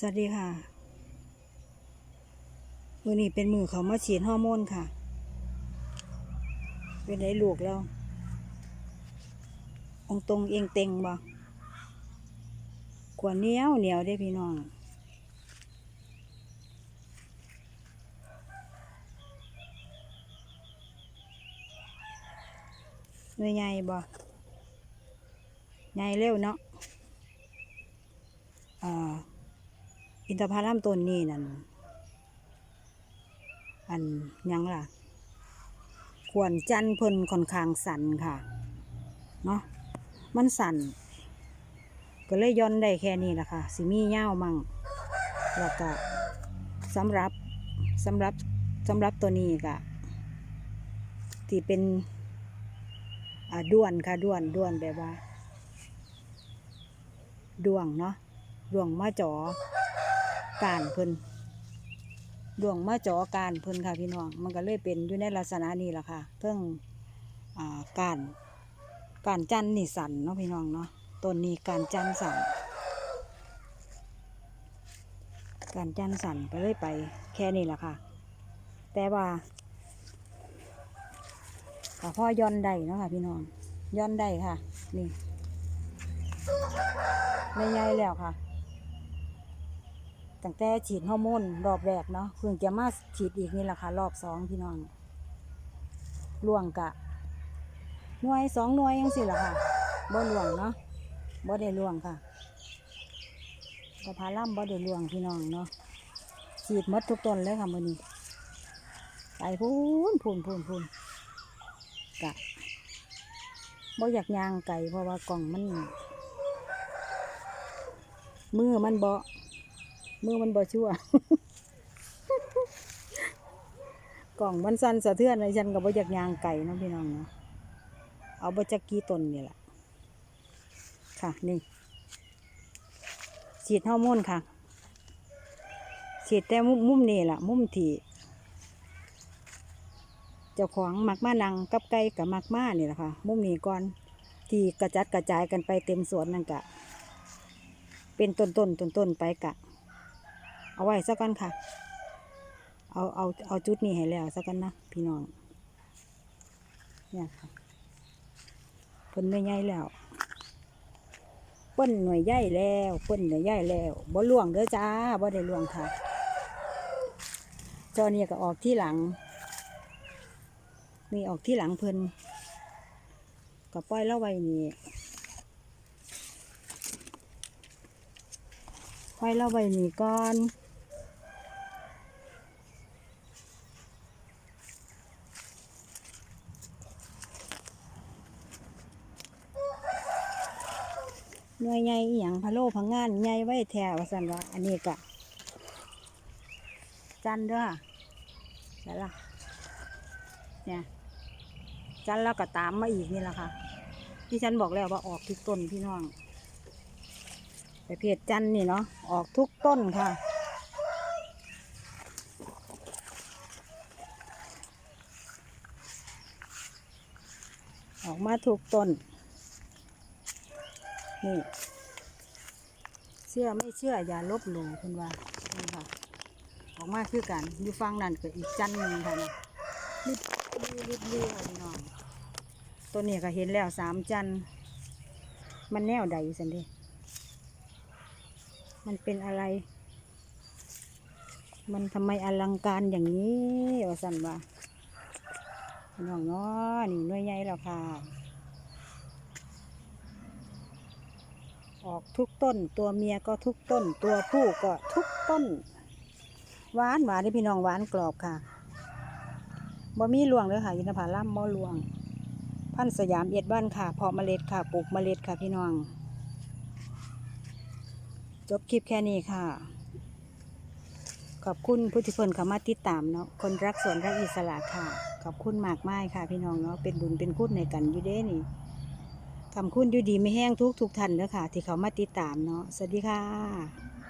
สวัสดีค่ะ มือนี้เป็นมือเขามาฉีดฮอร์โมนค่ะ เป็นไดลูกแล้วองตรงเองเต็งบ่ขวเหนียวเหนียวได้พี่น้องหน่วยใหญ่บ่ใหญ่เร็วเนาะอ่า อินทผลัมต้นนี้นั่นอันยังล่ะขวนจันเพิ่นค่อนข้างสั่นค่ะ เนาะมันสั่น ก็เลยย้อนได้แค่นี้แหละค่ะสิมีเง่ามั่งแล้วก็สำหรับสำหรับสำหรับตัวนี้ก็ที่เป็นอ่าด้วนค่ะด้วนด้วนแบบว่าดวงเนาะดวงมาจ๋อ การเพิ่นดวงมาจ๋อการเพิ่นค่ะพี่น้อง มันก็เลยเป็นอยู่ในลักษณะนี้แหละค่ะเพิ่งอ่าการการจันทร์นี่สันเนาะพี่น้องเนาะต้นนี้การจันทร์สันการจันทร์สันไปเลยไปแค่นี้แหละค่ะ แต่ว่าก็พ่อย่อนได้เนาะค่ะพี่น้องย่อนได้ค่ะ นี่ไม่ใหญ่แล้วค่ะ ตั้งแต่ฉีดฮอร์โมนรอบแรกเนาะเพิ่งจะมาฉีดอีกนี่แหละค่ะ รอบสองพี่น้องล่วงกะหน่วยสองหน่วยยังสิล่ะค่ะบ่ล่วงเนาะบ่ได้ล่วงค่ะกระพาล่ำบ่ได้ล่วงพี่น้องเนาะฉีดหมดทุกต้นเลยค่ะมื้อนี้ไปพูนพูนพูนพูนกะบ่อยากยางไก่เพราะว่ากล่องมันมือมันบ่ มือมันบ่ชั่ว กล่องมันสั่นสะเทือนเลยฉันก็บ่อยากยางไก่เนาะพี่น้องเนาะเอาบจักกี้ต้นนี่แหละค่ะนี่ฉีดฮอร์โมนค่ะฉีดแต่มุมมุมนี่แหละมุมที่เจ้าของมักมานังกับไก่กับมักมานี่แหละค่ะ มุมนี้ก่อนที่กระจัดกระจายกันไปเต็มสวนนั่นกะ เป็นต้นต้นต้นต้นไปกะ เอาไว้สักกันค่ะ เอาเอาเอาจุดนี้ให้แล้วสักกันนะพี่น้องเนี่ยค่ะเพิ่นหน่วยใหญ่แล้วเปิ้นหน่วยใหญ่แล้วเปิ้นหน่วยใหญ่แล้วบ่ล่วงเด้อจ้าบ่ได้ล่วงค่ะจอเนี่ยก็ออกที่หลัง นี่ออกที่หลังเพิ่นก็ปล่อยแล้วไว้นี่ปล่อยแล้วไว้นี่ก่อน น่วยใหญ่อย่างพะโลพังงานใหญ่ไว้แถวสันว่าอันนี้กะจันด้อใช่ละเนี่ยจันแล้วก็ตามมาอีกนี่แหละค่ะ ที่ฉันบอกแล้วว่าออกทุกต้นพี่น้องแต่เพจจันนี่เนาะออกทุกต้นค่ะออกมาทุกต้น นี่เชื่อไม่เชื่ออย่าลบหลู่คุณว่านี่ค่ะ ออกมาคือกันอยู่ฟังนั่นก็อีกจันหนึ่งค่ะนี่รีบรีบรีบรีบค่ะพี่น้องตัวนี้ก็เห็นแล้วสามจันมันแนวใดสันดิมันเป็นอะไร มันทำไมอลังการอย่างนี้ว่าสันว่าน้องนาะนี่หน่วยใหญ่แล้วค่ะ ออกทุกต้น ตัวเมียก็ทุกต้น ตัวผู้ก็ทุกต้น หวานหวานที่พี่น้องหวานกรอบค่ะบ่มีลวงเลยค่ะยินผาล่ำบ่ลวง พันสยามเอ็ดบ้านค่ะเพาะเมล็ดค่ะปลูกเมล็ดค่ะพี่น้อง จบคลิปแค่นี้ค่ะ ขอบคุณผู้ที่เพิ่นเข้ามาติดตามเนาะคนรักสวนรักอิสระค่ะ ขอบคุณมากมายค่ะ พี่น้องเนาะเป็นบุญเป็นคุณในกันอยู่เด้นี่ คำคุณอยู่ดีไม่แห้งทุกทุกท่านเด้อค่ะ ที่เขามาติดตามเนาะสวัสดีค่ะ